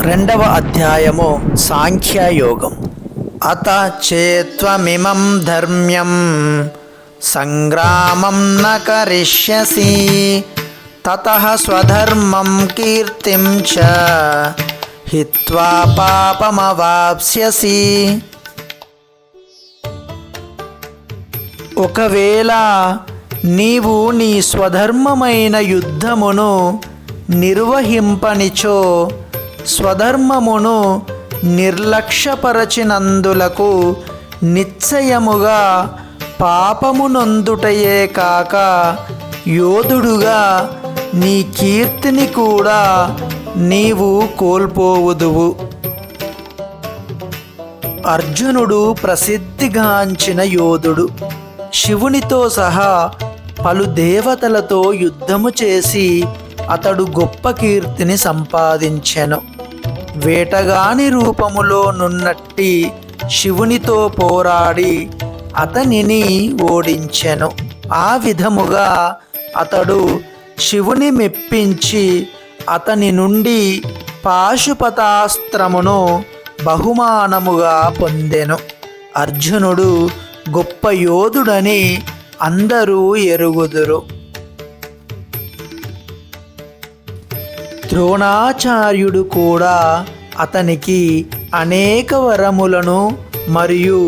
రెండవ అధ్యాయము సాంఖ్యయోగం. అత చేత్వమిమం ధర్మ్యం. సంగ్రామం న కరిష్యసి. తత స్వధర్మం కీర్తిం చ. హిత్వా పాపమవాప్స్యసి. ఒకవేళ నీవు నీ స్వధర్మమైన యుద్ధమును నిర్వహింపనిచో స్వధర్మమును నిర్లక్ష్యపరచినందులకు నిశ్చయముగా పాపమునందుటయే కాక యోధుడుగా నీ కీర్తిని కూడా నీవు కోల్పోవుదువు. అర్జునుడు ప్రసిద్ధిగాంచిన యోధుడు. శివునితో సహా పలు దేవతలతో యుద్ధము చేసి అతడు గొప్ప కీర్తిని సంపాదించెను. వేటగాని రూపములో నున్నట్టి శివునితో పోరాడి అతనిని ఓడించెను. ఆ విధముగా అతడు శివుని మెప్పించి అతని నుండి పాశుపతాస్త్రమును బహుమానముగా పొందెను. అర్జునుడు గొప్ప యోధుడని అందరూ ఎరుగుదురు. ద్రోణాచార్యుడు కూడా అతనికి అనేక వరములను మరియు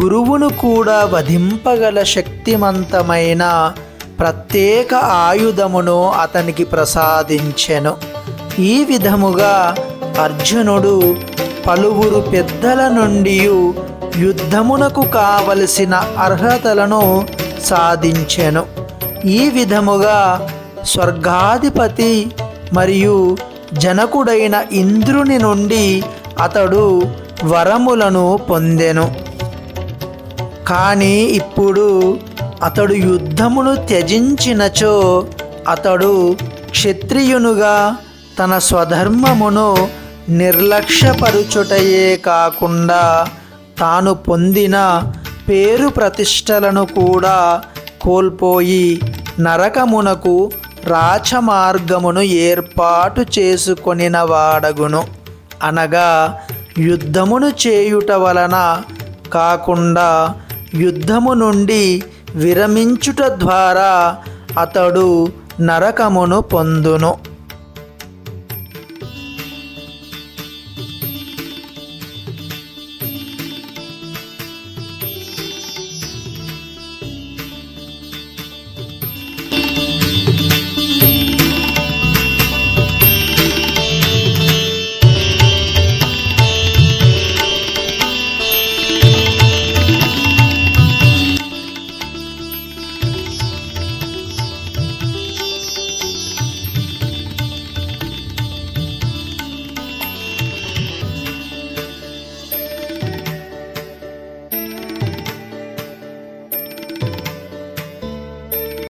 గురువును కూడా వధింపగల శక్తిమంతమైన ప్రత్యేక ఆయుధమును అతనికి ప్రసాదించెను. ఈ విధముగా అర్జునుడు పలువురు పెద్దల నుండి యుద్ధమునకు కావలసిన అర్హతలను సాధించెను. ఈ విధముగా స్వర్గాధిపతి మరియు జనకుడైన ఇంద్రుని నుండి అతడు వరములను పొందెను. కానీ ఇప్పుడు అతడు యుద్ధమును త్యజించినచో అతడు క్షత్రియునుగా తన స్వధర్మమును నిర్లక్ష్యపరుచుటయే కాకుండా తాను పొందిన పేరు ప్రతిష్టలను కూడా కోల్పోయి నరకమునకు రాచమార్గమును ఏర్పాటు చేసుకొనిన వాడగును. అనగా యుద్ధమును చేయుట వలన కాకుండా యుద్ధము నుండి విరమించుట ద్వారా అతడు నరకమును పొందును.